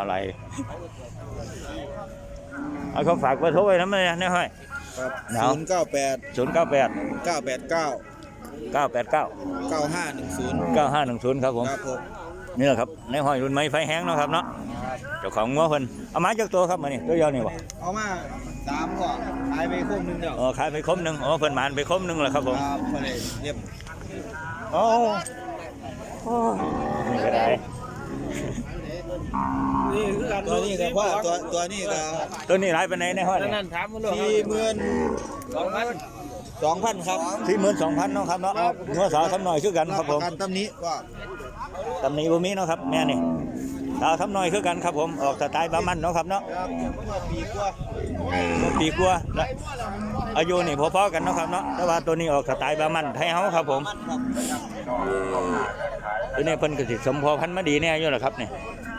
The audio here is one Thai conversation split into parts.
อะไร เอาเขาฝากเบอร์โทรไว้นะแม่เนี่ยห้อย ครับหนาวศูนย์เก้าแปดศูนย์เก้าแปดเก้าแปดเก้าเก้าแปดเก้าเก้าห้าหนึ่งศูนย์เก้าห้าหนึ่งศูนย์ครับผม ครับผมนี่แหละครับในห้อยรุ่นไม้ไฟแห้งเนาะครับเนาะเจ้าของงัวเพิ่นเอามาจากตัวครับมานี่ตัวเดียวนี่บ่เอามาสามก่อนขายไปคุ้มหนึงเดียวอ๋อขายไปคมหนึ่งอ๋อเพิ่นหมานไปคมหนึ่งแหละครับผมครับพอเลยเรียบโอ้โอ้นี่ก็ได้ ตัวนี้ก็พ่อตัวตัวนี้ก็ตัวนี้หลายไปไหนใในห้อยนี่สี่หมื่นสองพันสองพันครับสี่หมื่นสองพันเนาะครับเนาะงัวสาวทำหน่อยคือกันครับผมปะกันตำหนี้ว่าตำหนิบ่มีเนาะครับแม่นี่สาวทำหน่อยคือกันครับผมออกสไตล์บามันเนาะครับเนาะครับเมื่อปีกว่าปีกว่าและอายุนี่พอๆกันเนาะครับเนาะแต่ว่าตัวนี้ออกสไตล์บามันไทยเฮาครับผมมันครับตัวนี้เพิ่นก็สิสมพอพันธุ์มาดีแน่อยู่แหละครับนี่เพราะ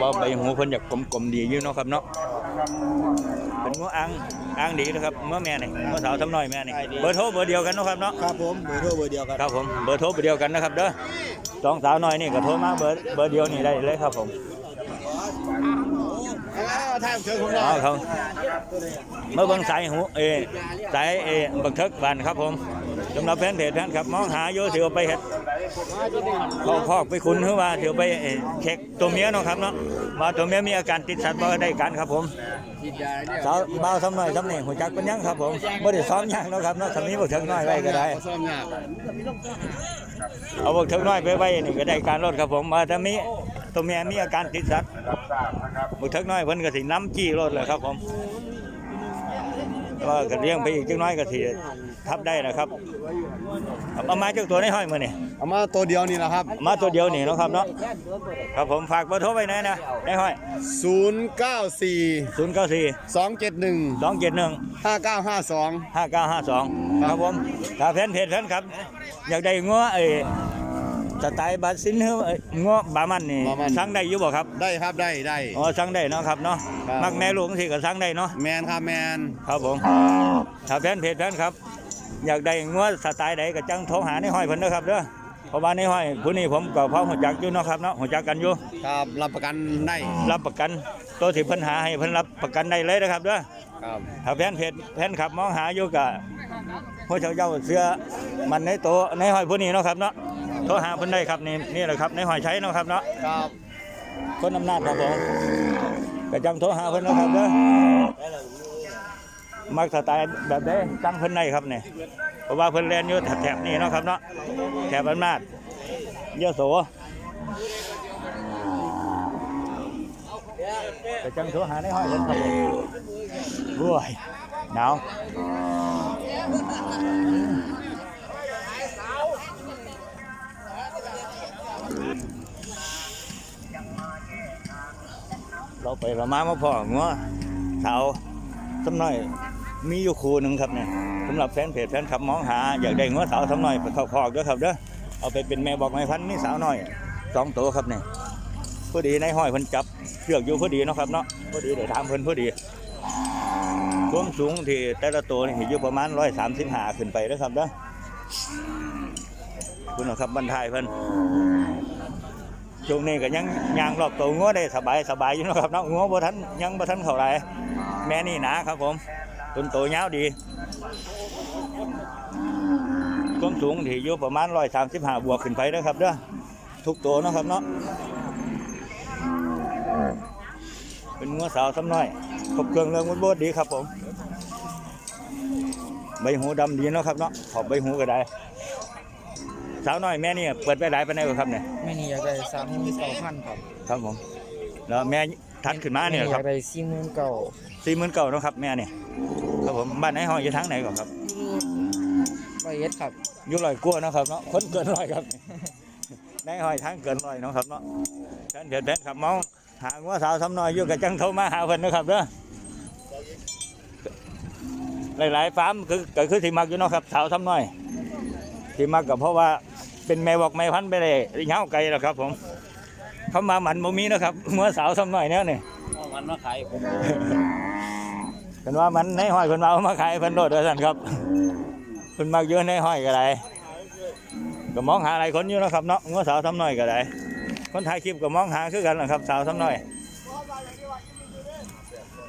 ว่าใบหูเพิ่นอยากกลมๆดีอยู่เนาะครับเนาะเป็นงัวอ่างอ่างดีนะครับงัวแม่นี่งัวสาวทำน้อยแม่นี่เบอร์โทรเบอร์เดียวกันเนาะครับเนาะครับผมเบอร์โทรเบอร์เดียวกันครับผมเบอร์โทรเบอร์เดียวกันนะครับเด้อสองสาวน้อยนี่ก็โทรมาเบอร์เบอร์เดียวนี่ได้เลยครับผมอ้าวท่านเชิญของเราเอาครับเมื่อเบิ่งสายหูเออสายเออบักเทิกบานครับผมสำหรับแฟนเพจแฟนครับมองหาอยู่ถือเอาไปเฮ็ด เขาคอกไปคุณหรือว่าเดี๋ยวไปเช็คตัวเมียเนาะครับเนาะว่าตัวเมียมีอาการติดสัตว์บ่ได้กันครับผมสาวเบาวทำหน่อยทำนี่หัวจักเป็นยังครับผมบ่ได้ซ้อมยังเนาะครับเนาะสามีบ่ถึงน้อยไว้ก็ได้ซ่อมยากเอาบ่ถึงน้อยไปไว้นี่ก็ได้การลดครับผมว่าถ้ามีตัวเมียมีอาการติดสัตว์บ่ถึงน้อยเพิ่นก็สิน้ำจี้รถเลยครับผมว่าก็เลี้ยงไปอีกจักหน้อยก็สิ ทับได้นะครับเอามาจากตัวในห้อยมื้อนี่เอามาตัวเดียวนี่แหละครับ เอามาตัวเดียวนี่เนาะครับเนาะครับผมฝากเบอร์โทรไว้หน่อยนะในห้อย094 ศูนย์เก้าสี่271 สองเจ็ดหนึ่ง 5952 ห้าเก้าห้าสองครับผมถ้าแฟนเพจแฟนครับ อยากได้งัวเอ้สไตล์บาซินเฮ้ยงัวบามันนี่บามัน สั่งได้อยู่บ่ครับได้ครับได้ได้ อ๋อสั่งได้เนาะครับเนาะครับ มักแม่ลูกสิก็สั่งได้เนาะแมนครับแมนครับผมถ้าแฟนเพจแฟนครับ อยากได้งัวสไตล์ใดก็จังโทรหาในห้อยเพิ่นเด้อครับเด้อเพราะว่าในห้อยผู้นี้ผมก็พอหัวจักอยู่เนาะครับเนาะหัวจักกันอยู่ครับรับประกันได้รับประกันตัวที่เพิ่นหาให้เพิ่นรับประกันได้เลยนะครับเด้อครับถ้าแฟนเพจแฟนขับมองหาอยู่กับพวกเจ้าเจ้าเสือมันในโตะในหอยผู้นี้เนาะครับเนาะโทรหาเพิ่นได้ครับนี่นี่แหละครับในหอยใช้เนาะครับเนาะครับคนอำนาจครับผมก็จังโทรหาเพิ่นเนาะครับเด้อ มักสไตล์แบบใดจังเพิ่นได้ครับเนี่ยเพราะว่าเพิ่นเรียนอยู่แถบนี้เนาะครับเนาะแถบอำนาจเยโสก็จังโทรหาในห้อยเพิ่นครับผมโอ้ยหนาวเราไปละมามาพ่องัวสาวสำน้อย มีอยู่คู่หนึ่งครับเนี่ยสำหรับแฟนเพจแฟนคลับมองหา อยากได้งัวสาวสำน้อยไปเขาคอกด้อครับเด้อเอาไปเป็นแม่บอกแม่พันนี่สาวหน้อยสองตัวครับเนี่ยพอดีในห้อยพิ่นจับเชือกอยู่พอดีนะครับเนาะพอดีเดี๋ยวถามเพิ่นพอดีความสูงที่แต่ละตัวนี่อยู่ประมาณร้อยสามสิบห้าขึ้นไปเด้อครับเด้อคุณนะครับบรรทายเพิ่นช่วงนี้ก็ยังยางรอบตัวงัวได้สบายสบายอยู่นะครับเนาะงัวบ่ทันยังบ่ทันเข้าไรแม่นี่หนาครับผม ต้นโตยาวดี ความสูงที่อยู่ประมาณ135บวกขึ้นไปนะครับเด้อทุกตัวเนาะครับเนาะเป็นงัวสาวซ้ำน้อยครบเครื่องเรื่องมันโบดดีครับผม ใบหูดำดีเนาะครับเนาะขอบใบหูก็ได้ สาวน้อยแม่นี่เปิดไปหลายปานใดบ่ครับเนี่ยไม่นี่อยากได้สามหมื่นเก้าพันครับ ครับผม แล้วแม่ ทัดขึ้นมาเนี่ยอครัยาบกได้สี่หมื่นเก้าสี่หมื่นเก้านาะครับแม่เนี่ยครับผมบ้านไหนห้องอยู่ทางไหนก่อนครับร้อยเอ็ดครับอยู่ลอยกลัวาเนาะครับเนาะคนเกินร้อยครับในห้อยทางเกินร้อยเนาะครับเนาะท่านเดือดแดนขับเมาหาว่าสาวทำน้อยอยู่กับจังโทรมาหาเพิ่นนะครับเด้อหลายๆฟาร์มคือก็คือที่มักอยู่เนาะครับสาวทำน้อยที่มักก็เพราะว่าเป็นแม่บอกแม่พันธุ์ไปเลยเงาไกลแล้วครับผม เขามาหมันบ่มีนะครับเมื่อสาวทำน้อยเนี่ยนี่มันมาขายผมเพิ่นว่ามันในห้อยเพิ่นว่าเอามาขายเพิ่นโดดว่าซั่นครับเพิ่นมักอยู่ในห้อยก็ได้ก็มองหาหลายคนอยู่เนาะครับเนาะงัวสาวทำน้อยก็ได้คนถ่ายคลิปก็มองหาคือกันนะครับ สาวซ้ำน้อย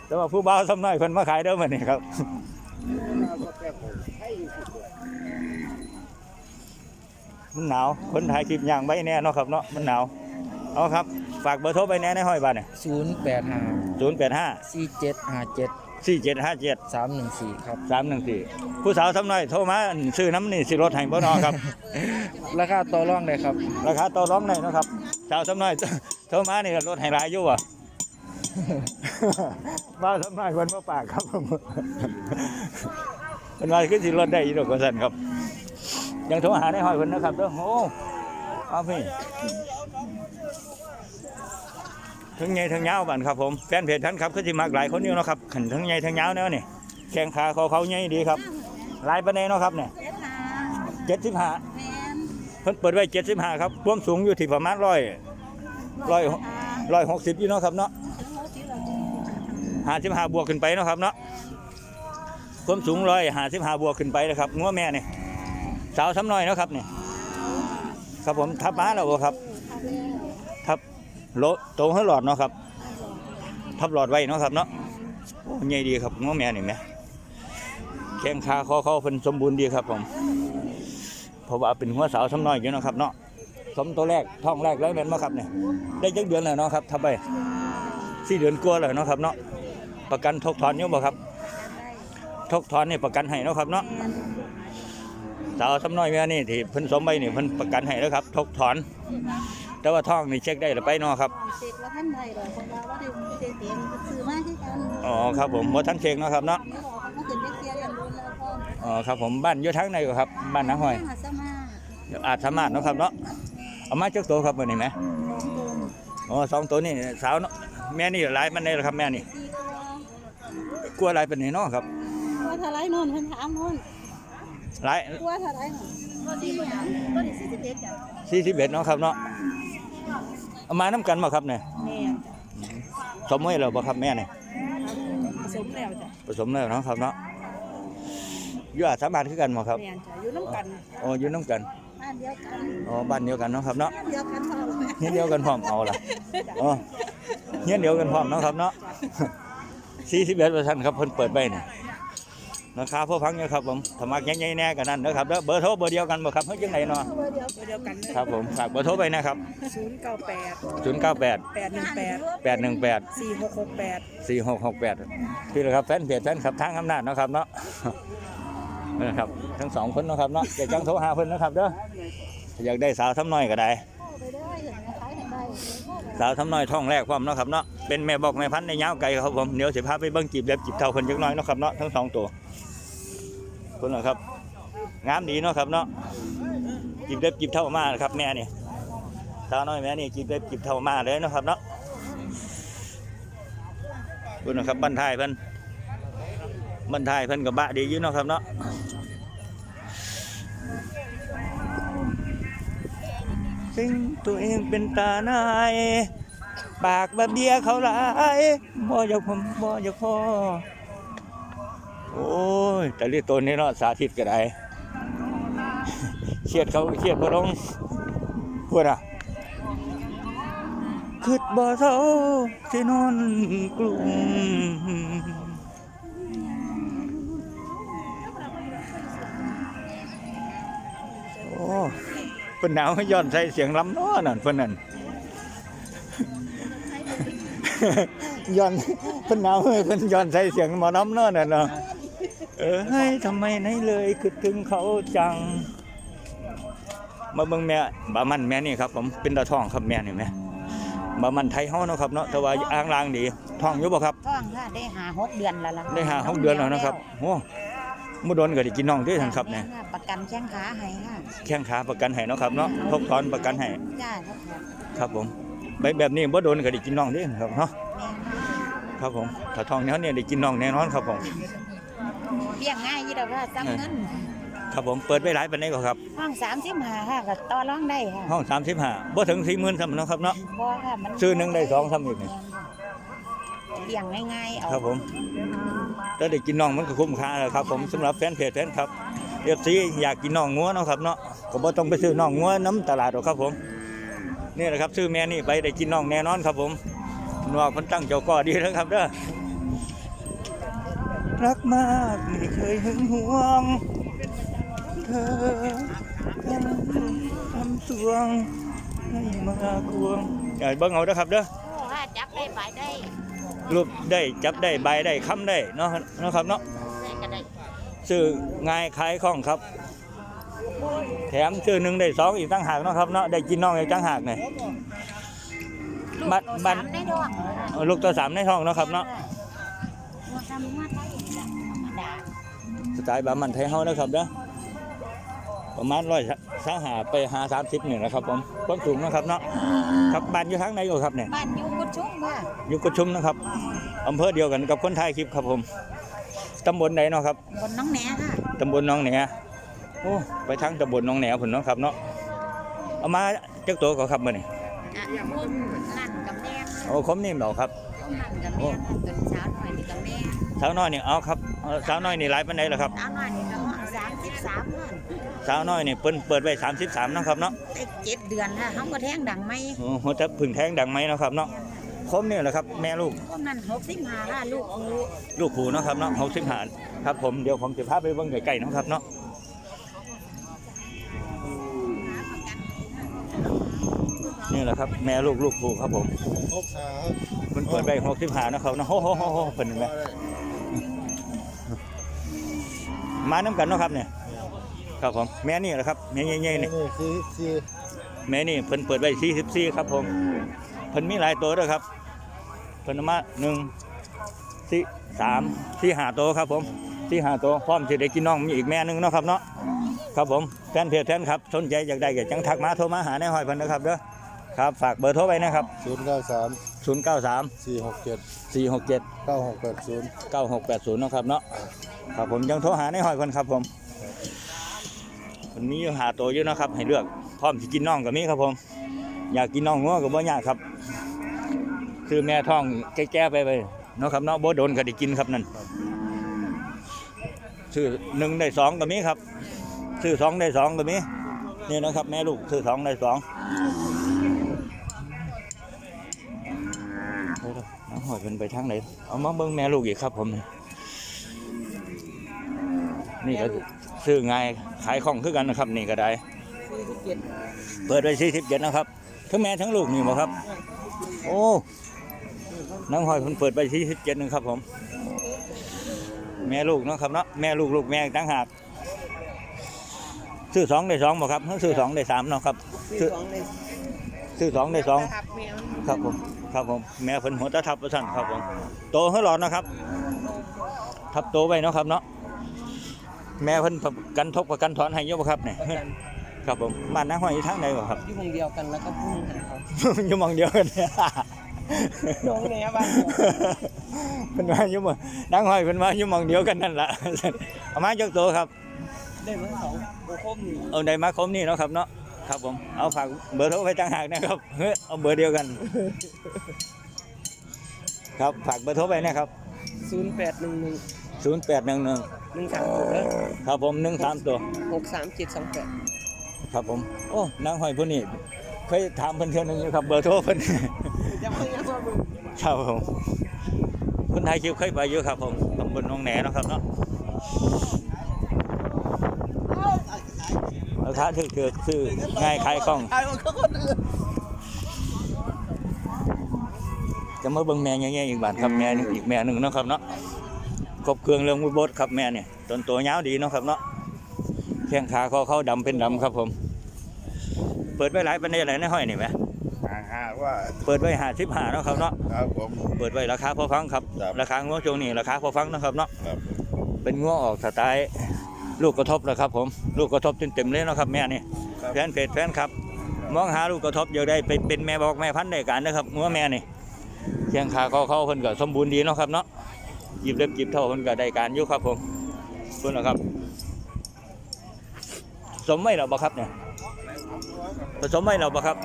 แต่ว่าผู้บ่าวซ้ำน้อยเพิ่นมาขายเด้อมื้อนี้ครับมันหนาวคนถ่ายคลิปย่างไว้แน่เนาะครับเนาะมันหนาว เอาครับ ฝากเบอร์โทรไปแน่ในห้อยบ้านเนี่ยศูนย์แปดห้าศูนย์แปดห้าสี่เจ็ดห้าเจ็ดสี่เจ็ดห้าเจ็ดสามหนึ่งสี่ครับสามหนึ่งสี่ผู้สาวซ้ำน้อยโทรมาซื้อน้ำนี่สิรถให้บ่นอครับ ราคาต่อรองได้ครับ ราคาต่อรองได้เนาะครับ สาวซ้ำน้อยโทรมานี่ก็ลดให้หลายอยู่อะบ้าวซ้ำน้อยคนมาปากครับผมเป็นว่าขึ้นสิรถได้อีกดอกกว่าสั่นครับ ยังโทรหาได้ห้อยคนนะครับเด้อโอ้เอาพี่ ทั้งใหญ่ทั้งยาวบันครับผมแฟนเพจท่านครับก็สิมากหลายคนอยู่เนาะครับขันทั้งใหญ่ทั้งยาวแนวนี่แข้งขาเขาเขาใหญ่ดีครับหลายประเด็นเนาะครับเนี่ยเจ็ดหาเจ็ดสิบห้าแมนเพิ่นเปิดไว้เจ็ดสิบห้าครับความสูงอยู่ที่ประมาณร้อยร้อยร้อยหกสิบอยู่เนาะครับเนาะห้าสิบห้าบวกขึ้นไปเนาะครับเนาะความสูงร้อยห้าสิบห้าบวกขึ้นไปนะครับงัวแม่นี่สาวซ้ำน้อยเนาะครับนี่ครับผมทับม้าแล้วบ่ครับทับ โลโตให้หลอดเนาะครับ ทับหลอดไว้เนาะครับเนาะโอ้ใหญ่ดีครับงัวแม่นี่แม่แข้งขาคอเขาเพิ่นสมบูรณ์ดีครับผมเพราะว่าเป็นหัวสาวซ้ำน้อยอยู่เนะครับเนาะสมตัวแรกท้องแรกแล้วแม่นมาครับเนี่ยได้จักเดือนแล้วเนาะครับทับไปสี่เดือนกลัวาแล้วเนาะครับเนาะประกันทกถอนอยู่บ่ครับทกถอนนี่ประกันให้เนาะครับเนาะสาวซ้ำน้อยแม่นี่ที่เพิ่นสมไปนี่เพิ่นประกันให้แล้วครับ ทกถอน แต่ว่าท้องนี่เช็คได้หรือไปเนาะครับเช็คว่าท่านใดดอกคนเราว่าได้เช็คเตียงซื้อมาที่กันอ๋อครับผมบ่ทันเช็คเนาะครับเนาะนี่บอกเขาขึ้นไปเคลียร์อย่างรุนแล้วพ่ออ๋อครับผมบ้านอยู่ทางไหนก็ครับบ้านนาห้อยหาสมาอาจสามารถเนาะครับเนาะเอามาจักตัวครับมื้อนี้ไหมสองตัวอ๋อสองตัวนี่สาวเนาะแม่นี่หลายมันได้แล้วครับแม่นี่สี่ตัวกลัวหลายเป็นนี่เนาะครับตัวเท่าไรนู่นเพิ่นถามนู่นหลายตัวเท่าไรนู่นตัวที่หยังตัวที่สี่สิบเอ็ดจ้ะสี่สิบเอ็ดเนาะครับเนาะ เอามาน้ำกันมาครับเนี่ยแม่สมมติเราบ่ครับแม่เนี่ยผสมแล้วจ้ะผสมแล้วเนาะครับเนาะอยู่อาจสามารถคือกันบ่ครับแม่จ้ะอยู่น้ำกันอ๋ออยู่น้ำกันบ้านเดียวกันอ๋อบ้านเดียวกันเนาะครับเนาะบ้านเดียวกันพ่อแม่เฮียนเดียวกันพร้อมเอาล่ะอ๋อเฮียนเดียวกันพร้อมเนาะครับเนาะสี่สิบเอ็ดเปอร์เซ็นต์ครับเพิ่นเปิดไปเนี่ยราคาพอพังอยู่ครับผมถ้ามักใหญ่ๆแน่กันนั่นนะครับแล้วเบอร์โทรเบอร์เดียวกันบ่ครับเฮ้ยจังไหนเนาะตัวเดียวตัวเดียวกันเลยครับผมฝากเบอร์โทรไปนะครับศูนย์เก้าแปดศูนย์เก้าแปดแปดหนึ่งแปดแปดหนึ่งแปดสี่หกหกแปดสี่หกหกแปดพี่นะครับแฟนเพจแฟนขับทางอำนาจเนาะครับเนาะนะครับทั้งสองคนเนาะครับเนาะอยากจังโทรหาเพิ่นนะครับเด้ออยากได้สาวทำน้อยก็ได้ไปเรื่อยอย่างนี้ขายให้ได้สาวทำน้อยท้องแรกพร้อมเนาะครับเนาะเป็นแม่บอกแม่พันธุ์ในยาวไก่ครับผมเดี๋ยวสิพาไปเบิ่งจีบเล็บจีบเท่าคนจักหน้อยเนาะครับเนาะทั้งสองตัว คนนะครับ งามดีเนาะครับเนาะจีบเล็บจีบเท่ามากนะครับแม่นี่สาวน้อยแม่นี่จีบเล็บจีบเท่ามากเลยเนาะครับเนาะคุณนะครับบ้านทายเพิ่นบ้านทายเพิ่นกับบะดีอยู่เนาะครับเนาะซึ่งตัวเองเป็นตาหนายปากแบบเดียเขาหลายบ่อยากผมบ่อยากพอ โอ้ยแต่เรียกตัวนี้เนาะสาธิตก็ได้เครียดเขาเครียดบ่ลงพูดอะคิดบ่เท่าที่นอนกลุ่มโอ้เพิ่นหนาวย้อนใส่เสียงลำน้อนั่นเพิ่นนั่นย้อนเพิ่นหนาวเพิ่นย้อนใส่เสียงหมอน้ำน้อนั่นเนาะ เออให้ทำไมไหนเลยคิดถึงเขาจัง มาเบิ่งแม่บามันแม่นี่ครับ ผมเป็นตาทองครับแม่นี่แม่บามันไทยเฮาเนาะครับเนาะแต่ว่าอ่างลางดีท้องอยู่บ่ครับท้องค่ะได้หาหกเดือนแล้วล่ะได้หาหกเดือนแล้วนะครับโอ้มื้อโดนก็ได้กินน้องด้วยท่านครับเนี่ยะประกันแข้งขาให้ค่ะแข้งขาประกันให้เนาะครับเนาะทบทอนประกันให้จ้าครับผมครับผมใบแบบนี้บ่โดนก็ได้กินน้องเด้ครับเนาะแม่นครับผมถ้าทองเนี้ยเนี่ยได้กินน้องแน่นอนครับผม เลี้ยงง่ายยี่ดอกว่าจังเงินครับผมเปิดไปหลายปานนี้ก็ครับ ห้องสามสิบห้าค่ะก็ต่อรองได้ค่ะห้อง35บ่ถึง40,000ซ้ำเนาะครับเนาะบ่ค่ะมันซื้อหนึ่งได้สองซ้ำอีกนี่เลี้ยงง่ายๆเอาครับผมถ้าได้กินน้องมันก็คุ้มค่าแล้วครับ ผมสำหรับแฟนเพจแฟนครับ FC อยากกินน้องงัวเนาะครับเนาะก็บ่ต้องไปซื้อน้องงัวน้ำตลาดหรอกครับผมนี่แหละครับซื้อแม่นี่ไปได้กินน้องแน่นอนครับผมนวกคนตั้งเจ้าก่อดีนะครับเด้อ รักมากไม่เคยหึงหวง เธอยังทำสวงให้มากวงอย่าเบิ่งเอาเด้อครับเด้อโอ้ว่าจับได้บายได้รูปได้จับได้ใบได้ค้ำได้เนาะเนาะครับเนาะได้ก็ได้ซื้อง่ายขายคล่องครับ แถมซื้อหนึ่งได้สองอีกตั้งหากเนาะครับเนาะได้กินน้องอีกตั้งหากเนี่ยลูกบัดตัวบัดสามได้ดวงเอาลูกตัวสามในท้องเนาะครับเนาะ สไตล์บามันไทยเฮานะครับเด้อประมาณร้อยสาหาไปหาสามสิบนี่นะครับผมความสูงนะครับเนาะครับบ้านอยู่ทางไหนอยู่ครับเนี่ยบ้านอยู่กุดชุ่มค่ะอยู่กุดชุมนะครับอำเภอเดียวกันกับคนไทยคลิปครับผมตำบลไหนเนาะครับบนน้องแหนค่ะตำบลหน้องแหนโอ้ไปทางตำบลหน้องแหนผุนเนาะครับเนาะเอามาจักตัวก็ครับมื้อนี้อะพุ่มนั่นกับแม่โอ้คมนิ่มเหรอครับ พุ่มนั่นกับแม่ค่ะจนเช้าหน่อยนี่กับแม่สาวน้อยนี่เอาครับเอาสาวน้อยนี่หลายปานใดล่ะครับ เช้าหน่อยนี่กับห้องสามสิบสามค่ะสาวน้อยนี่เปิ้นเปิดไว้33นะครับเนาะได้เจ็ดเดือนค่ะเขาก็แท่งดังไหมโอ้โหแต่พึ่งแท้งดังไหมเนาะครับเนาะคมนี่แหละครับแม่ลูกพุ่มนั่นหกสิบห้าค่ะลูกครูลูกผูเนาะครับเนาะ60หารครับผมเดี๋ยวผมจะพาไปเบิ่งใกล้ๆเนาะครับเนาะนี่แหละครับแม่ลูกลูกผูครับผมหกขา มันเปิดไปหกสิบหานะครับเนาะโอ้โหโหโหเพิ่นเห็นไหมมาน้ำกันเนาะครับเนี่ยครับผมแม่นี่แหละครับแม่ใหญ่ๆนี่นี่คือคือแม่นี่เพิ่นเปิดไว้สี่สิบสี่ครับผมเพิ่นมีหลายตัวด้วยครับเพิ่นเอามาหนึ่งสี่สามสี่ห้าตัวครับผมสี่ห้าตัวพร้อมจะได้กินน้องมีอีกแม่หนึงเนาะครับเนาะครับผมแฟนเพจแฟนครับสนใจอยากได้ก็จังทักมาโทรมาหาในหอยเพิ่นนะครับเด้อครับฝากเบอร์โทรไว้นะครับ ศูนย์เก้าสามศูนย์เก้าสามสี่หกเจ็ดสี่หกเจ็ดเก้าหกแปดศูนย์9680เนาะครับเนาะครับผมยังโทรหาในหอยคนครับผมมันมีอยู่หาตัวอยู่เนาะครับ ให้เลือกพร้อมสิกินน่องก็มีครับผม อยากกินน่องงัวก็บ่ยากครับ คือแม่ท้องแก่ๆไปไปเนาะครับเนาะบ่โดนก็ได้กินครับนั่นซื้อหนึ่งได้สองก็มีครับซื้อสองได้สองก็มีนี่นะครับ แม่ลูกซื้อสองได้สองเดี๋ยว ๆน้องหอยเป็นไปทางไหนเอามาเบิ่งแม่ลูกอีกครับ ผม นี่ก็ซื้อง่ายขายของคือกันนะครับ นี่ก็ได้ เปิดไว้สี่สิบเจ็ดนะครับ ทั้งแม่ทั้งลูกนี่บ่ครับ โอ้น้องหอยเพิ่นเปิดไปสี่สิบเจ็ดนึงครับ ผม แม่ลูกเนาะครับเนาะแม่ลูกลูกแม่ต่างหากซื้อสองได้สองบ่ครับซื้อสองได้สามเนาะครับซื้อซื้อสองได้สองครับผม ครับผมแม่เพิ่นหัวตะทับประสันครับผมโตให้หลอดนะครับ ทับโตไว้เนาะครับเนาะแม่เพิ่นประกันทบประกันถอนให้เยอะบ่ครับเนี่ยครับผมบ้านน้าห้อยอยู่ทางใดบ่ครับอยู่วงเดียวกันแล้วก็พุ่งครับอยู่หมองเดียวกันเนี่ยน้องเนี่ยบ้านเพิ่นว่าอยู่หมองนางห้อยเพิ่นว่าอยู่หมองเดียวกันนั่นล่ะเอามาจักโตครับได้มาสองโบคมนี่เอาได้มาคมนี่เนาะครับเนาะ ครับผมเอาฝากเบอร์โทรไว้ต่างหากนะครับเฮ้ยเอาเบอร์เดียวกัน ครับฝากเบอร์โทรไว้นะครับศูนย์แปดหนึ่งหนึ่ง0811หนึ่งสามหกแล้วครับผม13ตัวหกสามเจ็ดสองแปดครับผม โอ้นางห้อยผู้นี้เคยถามเพิ่นเทื่อนึงอยู่ครับเบอร์โทรเพิ่นยังไม่ยังว่ามึงครับผมคนไทยคิวเคยไปอยู่ครับผมตำบลหนองแหนเนาะครับเนาะ ราคาถือคือซื้อง่ายขายคล่องไอ้คนคนอื่นจะมาเบิ่งแม่แง่ๆอีกบาทครับแม่นี่อีกแม่หนึ่งเนาะครับเนาะครบเครื่องเรื่องมุบดครับแม่เนี่ยต้นตัวยาวดีเนาะครับเนาะแข้งขาเขาเขาดำเป็นดำครับผม เปิดไว้หลายปันได้หลายในห้อยนี่ไหมห่างห่างว่าเปิดไว้หาสิบหาเนาะครับเนาะครับผมเปิดไว้ราคาพอฟังครับครับราคางัวช่วงนี้ราคาพอฟังนะครับเนาะครับเป็นงัวออกสไตล์ ลูกกระทบนะครับผมลูกกระทบเต็มๆเลยเนาะครับแม่นี่แฟนเพจแฟนครับ มองหาลูกกระทบอยากได้ไปเป็นแม่บอกแม่พันธุ์ได้การนะครับงัวแม่นี่เชียงขาเขาเขาเพิ่นก็สมบูรณ์ดีเนาะครับเนาะหยิบเล็บหยิบเท่าเพิ่นก็ได้การอยู่ครับผมเพิ่นนะครับ สมไม่เราบ่ครับเนี่ยผสมไม่เราบ่ครับ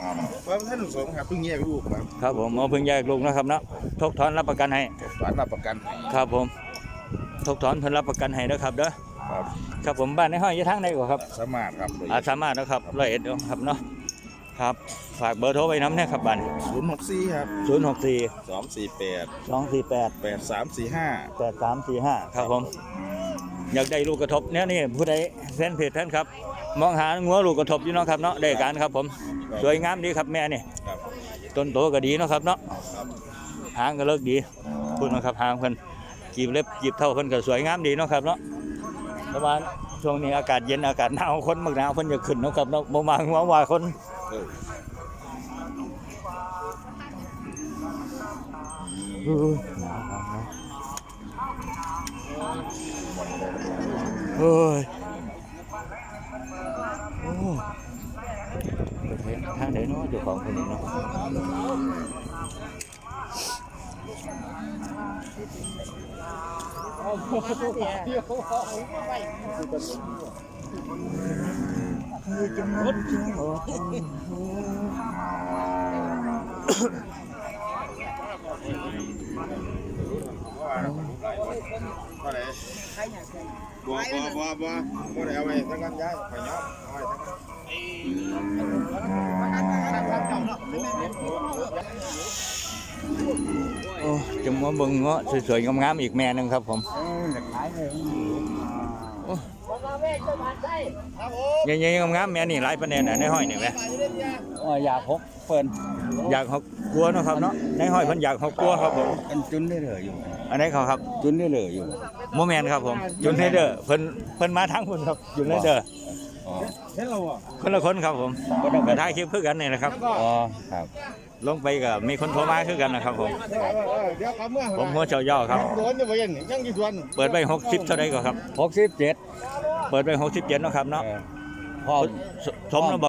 ว่าท่านสมครับเพิ่งแยกลูกครับครับผมเอาเพิ่งแยกลูกนะครับเนาะทกถอนรับประกันให้สารรับประกันครับผมทกถอนเพิ่นรับประกันให้นะครับเด้อ ครับครับผมบ้านในห้อยอยู่ทางไหนกว่าครับสามารถครับอาสามารถนะครับร้อยเอ็ดเอาครับเนาะครับฝากเบอร์โทรไว้น้ำเนี่ยครับบันศูนย์หกสี่ครับศูนย์หกสี่สองสี่แปดสองสี่แปดแปดสามสี่ห้าแปดสามสี่ห้าครับผม อยากได้ลูกกระทบเนี่ยนี่ผู้ใดแฟนเพจท่านครับ มองหางัวลูกกระทบอยู่เนาะครับเนาะได้การครับผม สวยงามดีครับแม่นี่ครับต้นโตก็ดีเนาะครับเนาะครับหางก็เลิกดีพูดนะครับหางเพิ่นกีบเล็บกีบเท่าเพิ่นก็สวยงามดีเนาะครับเนาะ ประมาณช่วงนี้อากาศเย็นอากาศหนาวคนมักหนาวเพิ่นจะขึ้นเนาะครับเนาะบ่มาหัวว่าคนเออเออหนาวหนาวหนเฮ้ยโอ้ทางไหนเนาะเจ้าของคนนี้เนาะ บัวบัวบัวบัวบัวไหนเอาไว้ทั้งกันย้ายไปย้อมเอาไว้ทั้งกันโอ้ จะมาเบิ่งเงาะสวยๆงามๆอีกแม่หนึงครับผมใหญ่ๆงามๆแม่นี่หลายประเด็นน่ะในห้อยนี่แหมอยากพกเปิ่นอยากหกกลัวเนาะครับเนาะในห้อยเพิ่นอยากหกกลัวครับผมอันจุนได้เลยอยู่ อันนี้เขาครับจุนได้เลยอยู่โมแมนครับผมจุนไฮเดอร์เพิ่นเพิ่นมาทางคุณครับจุนไฮเดอร์อ๋อคนละคนครับผมก็ถ่ายคลิปคือกันนี่นะครับอ๋อครับ ลงไปก็มีคนโทรมาคือกันนะครับผมเดี๋ยวเขาเมื่อผมหัวเจ้าย่อครับโดนอยู่บ่ยังยังกี่ส่วนเปิดไป60เท่าใดก็ครับหกสิบเจ็ดเปิดไป67เนาะครับเนาะพอสมแล้วบ่